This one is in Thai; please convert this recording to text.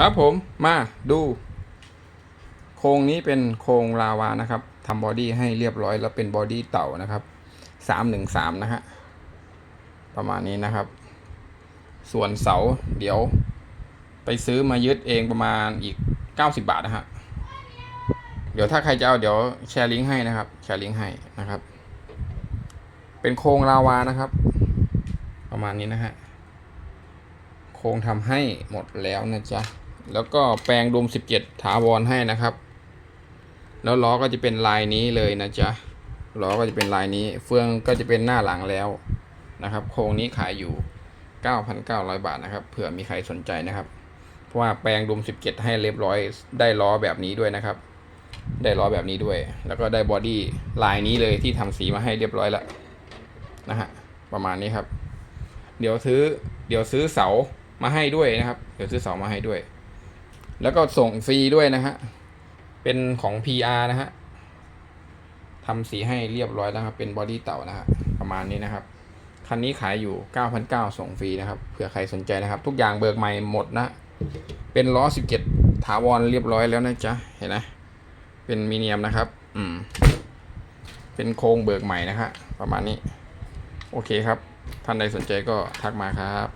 ครับผมมาดูโครงนี้เป็นโครงลาวานะครับทำบอดี้ให้เรียบร้อยแล้วเป็นบอดี้เต่านะครับสามหนึ่งสามนะฮะประมาณนี้นะครับ ส่วนเสาเดี๋ยว ไปซื้อมายึดเองประมาณอีกเก้าสิบาทนะฮะเดี๋ยวถ้าใครจะเอาเดี๋ยวแชร์ลิงก์ให้นะครับ แชร์ลิงก์ให้นะครับ เป็นโครงลาวานะครับ ประมาณนี้นะฮะโครงทำให้หมดแล้วนะจ๊ะ แล้วก็แปลงดุม 17 ถาวรให้นะครับ แล้วล้อก็จะเป็นลายนี้เลยนะจ๊ะล้อก็จะเป็นลายนี้ เฟืองก็จะเป็นหน้าหลังแล้วนะครับ โครงนี้ขายอยู่ 9,900 บาทนะครับ เผื่อมีใครสนใจนะครับ เพราะว่าแปลงดุม 17 ให้เรียบร้อยได้ล้อแบบนี้ด้วยนะครับ ได้ล้อแบบนี้ด้วย แล้วก็ได้บอดี้ลายนี้เลยที่ทำสีมาให้เรียบร้อยแล้วนะฮะประมาณนี้ครับ เดี๋ยวซื้อเดี๋ยวซื้อเสามาให้ด้วยนะครับ เดี๋ยวซื้อเสามาให้ด้วย แล้วก็ส่งฟรีด้วยนะฮะ เป็นของ PR นะฮะทำสีให้เรียบร้อยแล้วครับ เป็นบอดี้เต่านะฮะ ประมาณนี้นะครับ คันนี้ขายอยู่ 9,900ส่งฟรีนะครับ เผื่อใครสนใจนะครับ ทุกอย่างเบิกใหม่หมดนะ เป็นล้อ 17 ถาวรเรียบร้อยแล้วนะจ๊ะ เห็นไหมเป็นมีเนียมนะครับ อืม เป็นโครงเบิกใหม่นะฮะ ประมาณนี้ โอเคครับ ท่านใดสนใจก็ทักมาครับ